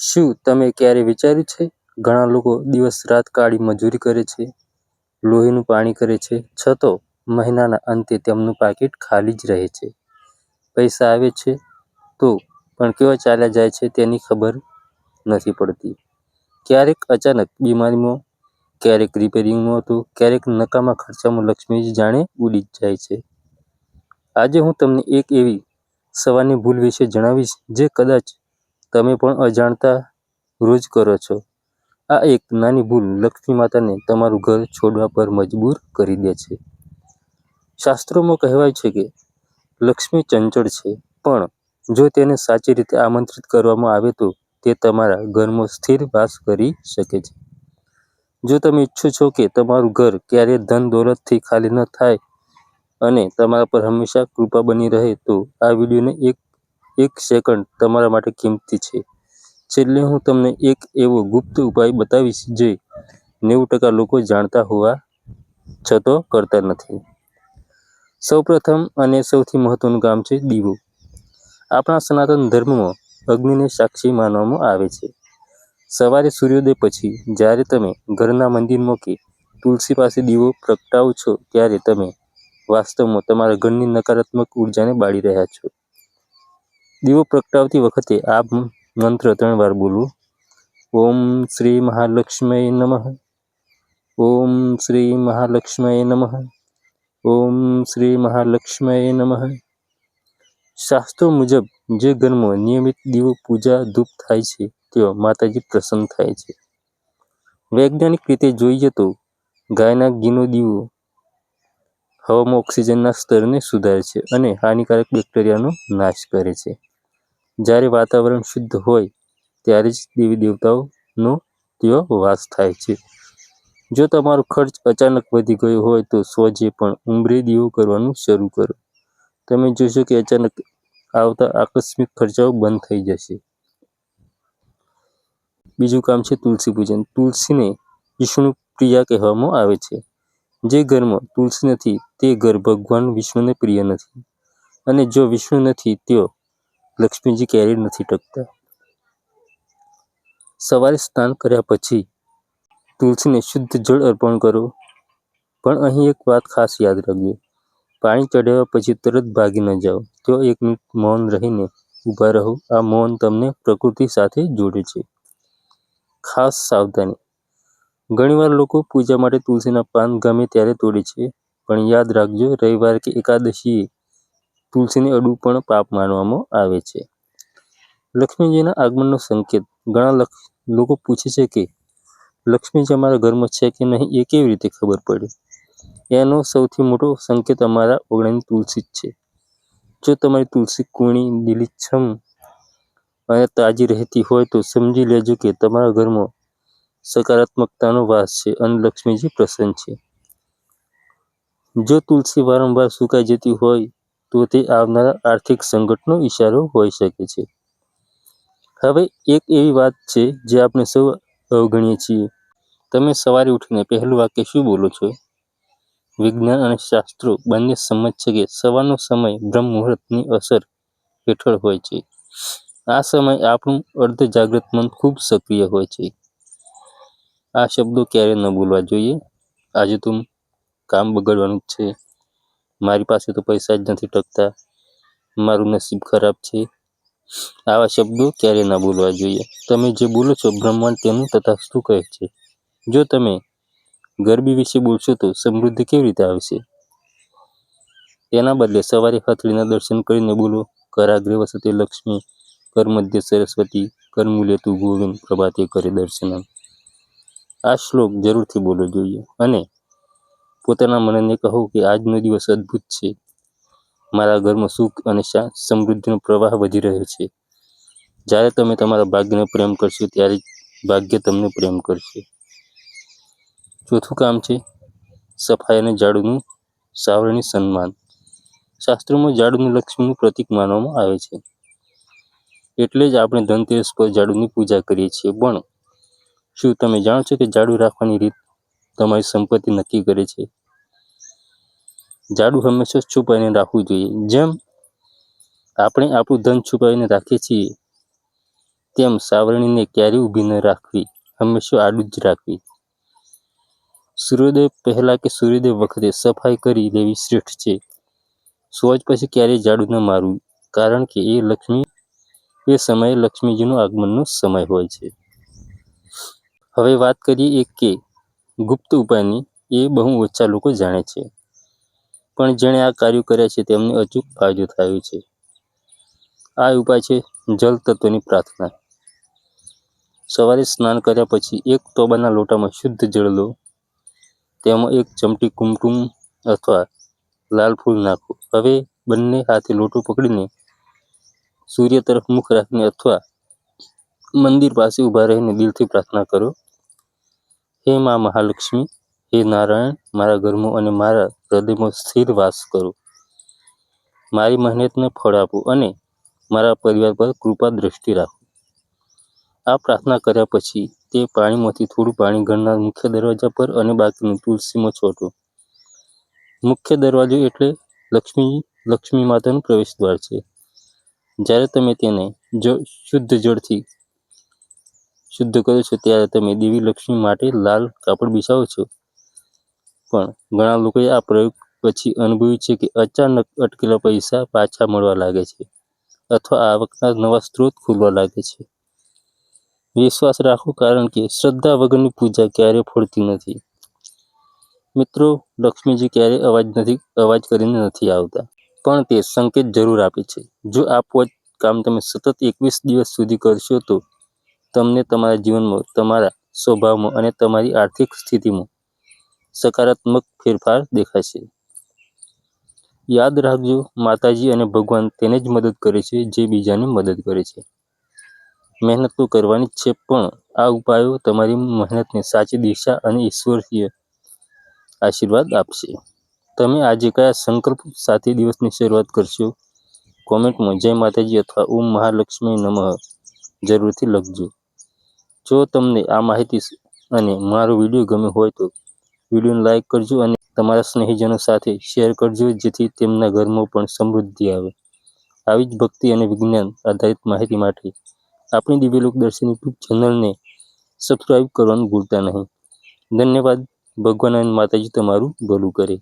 શું તમે ક્યારે વિચાર્યું છે? ઘણા લોકો દિવસ રાત કાળી મજૂરી કરે છે, લોહીનું પાણી કરે છે, છતો મહિનાના અંતે તેમનું પાકીટ ખાલી જ રહે છે. પૈસા આવે છે તો પણ કેવા ચાલ્યા જાય છે તેની ખબર નથી પડતી. ક્યારેક અચાનક બીમારીમાં, ક્યારેક રિપેરિંગમાં તો ક્યારેક નકામા ખર્ચામાં લક્ષ્મીજી જાણે ઉડી જ જાય છે. આજે હું તમને એક એવી સવારની ભૂલ વિશે જણાવીશ જે કદાચ તમે પણ અજાણતા રોજ કરો છો. આ એક નાની ભૂલ લક્ષ્મી માતાને તમારું ઘર છોડવા પર મજબૂર કરી દે છે. શાસ્ત્રોમાં કહેવાય છે કે લક્ષ્મી ચંચળ છે, પણ જો તેને સાચી રીતે આમંત્રિત કરવામાં આવે તો તે તમારા ઘરમાં સ્થિર વાસ કરી શકે છે. જો તમે ઈચ્છો છો કે તમારું ઘર ક્યારેય ધન દોલતથી ખાલી ન થાય અને તમારા પર હંમેશા કૃપા બની રહે તો આ વિડીયોને એક એક સેકન્ડ તમારા માટે કિંમતી છે. છેલ્લે હું તમને એક એવો ગુપ્ત ઉપાય બતાવીશ જે નેવું ટકા લોકો જાણતા હોવા છતો કરતા નથી. સૌપ્રથમ અને સૌથી મહત્વનું કામ છે દીવો. આપણા સનાતન ધર્મમાં અગ્નિને સાક્ષી માનવામાં આવે છે. સવારે સૂર્યોદય પછી જ્યારે તમે ઘરના મંદિરમાં કે તુલસી પાસે દીવો પ્રગટાવો છો, ત્યારે તમે વાસ્તવમાં તમારા ઘરની નકારાત્મક ઉર્જાને બાળી રહ્યા છો. દીવો પ્રગટાવતી વખતે આ મંત્ર ત્રણ વાર બોલવું. ઓમ શ્રી મહાલક્ષ્મી નમઃ. ઓમ શ્રી મહાલક્ષ્મી નમઃ. ઓમ શ્રી મહાલક્ષ્મી નમઃ. શાસ્ત્રો મુજબ જે ઘરમાં નિયમિત દીવો પૂજા ધૂપ થાય છે, તેઓ માતાજી પ્રસન્ન થાય છે. વૈજ્ઞાનિક રીતે જોઈએ તો ગાયના ઘીનો દીવો હવામાં ઓક્સિજનના સ્તરને સુધારે છે અને હાનિકારક બેક્ટેરિયાનો નાશ કરે છે. જ્યારે વાતાવરણ શુદ્ધ હોય, ત્યારે જ દેવી દેવતાઓનો તેઓ વાસ થાય છે. જો તમારો ખર્ચ અચાનક વધી ગયો હોય, તો સ્વજે પણ ઉંબરે દીવો કરવાનું શરૂ કરો. તમે જોશો કે અચાનક આવતા આકસ્મિક ખર્ચાઓ બંધ થઈ જશે. બીજું કામ છે તુલસી પૂજન. તુલસીને વિષ્ણુ પ્રિયા કહેવામાં આવે છે. જે ઘરમાં તુલસી નથી, તે ઘર ભગવાન વિષ્ણુને પ્રિય નથી. અને જો વિષ્ણુ નથી તો લક્ષ્મીજી ક્યારેય નથી ટકતા. સવારે સ્નાન કર્યા પછી તુલસીને શુદ્ધ જળ અર્પણ કરો. પણ અહીં એક વાત ખાસ યાદ રાખજો. પાણી ચઢાવ્યા પછી તરત ભાગી ન જાઓ. તો એક મિનિટ મૌન રહીને ઊભા રહો. આ મૌન તમને પ્રકૃતિ સાથે જોડે છે. ખાસ સાવધાની. ઘણીવાર લોકો પૂજા માટે તુલસીના પાન ગમે ત્યારે તોડે છે. પણ યાદ રાખજો, રવિવાર કે એકાદશીએ તુલસીને અડવું પણ પાપ માનવામાં આવે છે. લક્ષ્મીજીના આગમનનો સંકેત. ઘણા લોકો પૂછે છે કે, લક્ષ્મીજી અમારા ઘરમાં છે કે નહીં, એ કેવી રીતે ખબર પડે? એનો સૌથી મોટો સંકેત અમારા ઓગણાની તુલસી જ છે. જો તમારી તુલસી કૂણી, લીલીછમ અને તાજી રહેતી હોય તો સમજી લેજો કે તમારા ઘરમાં સકારાત્મકતાનો વાસ છે અને લક્ષ્મીજી પ્રસન્ન છે. જો તુલસી વારંવાર સુકાઈ જતી હોય તો તે આવનારા આર્થિક સંકટનો ઇશારો હોઈ શકે છે. હવે એક એવી વાત છે જે આપણે સૌ અવગણીએ છીએ. તમે સવારે ઉઠીને પહેલું વાક્ય શું બોલો છો? વિજ્ઞાન અને શાસ્ત્રો બંને સંમત છે કે સવારનો સમય બ્રહ્મ મુહૂર્તની અસર હેઠળ હોય છે. આ સમય આપણું અર્ધ જાગૃત મન ખૂબ સક્રિય હોય છે. આ શબ્દો ક્યારે ન બોલવા જોઈએ. આજે તો કામ બગડવાનું જ છે. મારી પાસે તો પૈસા જ નથી ટકતા. મારું નસીબ ખરાબ છે. આવા શબ્દો ક્યારેય ના બોલવા જોઈએ. તમે જે બોલો છો બ્રહ્માંડ તેનું તથાસ્તુ કહે છે. જો તમે ગરબી વિશે બોલશો તો સમૃદ્ધિ કેવી રીતે આવશે? તેના બદલે સવારે હથળીના દર્શન કરીને બોલો. કરાગ્રે વસતે લક્ષ્મી, કર મધ્ય સરસ્વતી, કર તું ગોવિંદ, પ્રભાતે કરે દર્શન આ શ્લોક જરૂરથી બોલવો જોઈએ અને પોતાના મનને કહો કે આજનો દિવસ અદ્ભુત છે. મારા ઘરમાં સુખ અને સમૃદ્ધિનો પ્રવાહ વધી રહ્યો છે. જ્યારે તમે તમારા ભાગ્યને પ્રેમ કરશો ત્યારે ભાગ્ય તમને પ્રેમ કરશે. ચોથું કામ છે સફાઈ અને ઝાડુનું સાવરણી સન્માન. શાસ્ત્રોમાં ઝાડુને લક્ષ્મીનું પ્રતીક માનવામાં આવે છે. એટલે જ આપણે ધનતેરસ પર ઝાડુની પૂજા કરીએ છીએ. પણ શું તમે જાણો છો કે ઝાડુ રાખવાની રીત તમારી સંપત્તિ નક્કી કરે છે. ઝાડુ હંમેશા છુપાઈને રાખવું જોઈએ. જેમ આપણે આપણું ધન છુપાવીને રાખીએ છીએ, તેમ સાવરણીને ક્યારેય ઊભી ન રાખવી. હંમેશા આડું જ રાખવી. સૂર્યોદય પહેલા કે સૂર્યોદય વખતે સફાઈ કરી લેવી શ્રેષ્ઠ છે. શૌચ પછી ક્યારેય ઝાડુ ન મારવું, કારણ કે એ લક્ષ્મી, એ સમયે લક્ષ્મીજીનું આગમનનો સમય હોય છે. હવે વાત કરીએ કે ગુપ્ત ઉપાયની એ બહુ ઓછા લોકો જાણે છે. પણ જેણે આ કાર્યો કર્યા છે તેમને અચૂક ફાયદો થયો છે. આ ઉપાય છે જલ તત્વની પ્રાર્થના. સવારે સ્નાન કર્યા પછી એક તોબાના લોટામાં શુદ્ધ જળ લો. તેમાં એક ચમટી કુમકુમ અથવા લાલ ફૂલ નાખો. હવે બંને હાથે લોટો પકડીને સૂર્ય તરફ મુખ રાખીને અથવા મંદિર પાસે ઊભા રહીને દિલથી પ્રાર્થના કરો. હે મા મહાલક્ષ્મી, હે નારાયણ, મારા ઘરમાં અને મારા હૃદયમાં સ્થિર વાસ કરો. મારી મહેનતને ફળ આપો અને મારા પરિવાર પર કૃપા દ્રષ્ટિ રાખો. આ પ્રાર્થના કર્યા પછી તે પાણીમાંથી થોડું પાણી ઘરના મુખ્ય દરવાજા પર અને બાકીનું તુલસીમાં છોટો. મુખ્ય દરવાજો એટલે લક્ષ્મી લક્ષ્મી માતાનું પ્રવેશ દ્વાર છે. જ્યારે તમે તેને જળ શુદ્ધ જળથી શુદ્ધ કરો છો ત્યારે તમે દેવી લક્ષ્મી માટે લાલ કાપડ બિછાવો છો. પણ ઘણા લોકોએ આ પ્રયોગ પછી અનુભવ્યું છે કે અચાનક અટકેલા પૈસા પાછા મળવા લાગે છે અથવા આવકના નવા સ્ત્રોત ખુલવા લાગે છે. વિશ્વાસ રાખો કારણ કે શ્રદ્ધા વગરની પૂજા ક્યારેય ફળતી નથી. મિત્રો, લક્ષ્મીજી ક્યારેય અવાજ નથી, અવાજ કરીને નથી આવતા. પણ તે સંકેત જરૂર આપે છે. જો આ પોચ કામ તમે સતત એકવીસ દિવસ સુધી કરશો તો તમને તમારા જીવનમાં, તમારા સ્વભાવમાં અને તમારી આર્થિક સ્થિતિમાં સકારાત્મક ફેરફાર દેખાશે. યાદ રાખજો, માતાજી અને ભગવાન તેને જ મદદ કરે છે, જે બીજાને મદદ કરે છે. મહેનત તો કરવાની જ છે, પણ આ ઉપાયો તમારી મહેનતને સાચી દિશા અને ઈશ્વરીય આશીર્વાદ આપશે. તમે આજે કયા સંકલ્પ સાથે દિવસની શરૂઆત કરશો? કોમેન્ટમાં જય માતાજી અથવા ઓમ મહાલક્ષ્મી નમઃ જરૂરથી લખજો. જો તમને આ માહિતી અને મારો વીડિયો ગમ્યો હોય તો વિડીયોને લાઇક કરજો અને તમારા સ્નેહીજનો સાથે શેર કરજો, જેથી તેમના ઘરમાં પણ સમૃદ્ધિ આવે. આવી જ ભક્તિ અને વિજ્ઞાન આધારિત માહિતી માટે આપણી દિવ્યલોક દર્શન યુટ્યુબ ચેનલને સબસ્ક્રાઈબ કરવાનું ભૂલતા નહીં. ધન્યવાદ. ભગવાન અને માતાજી તમારું ભલું કરે.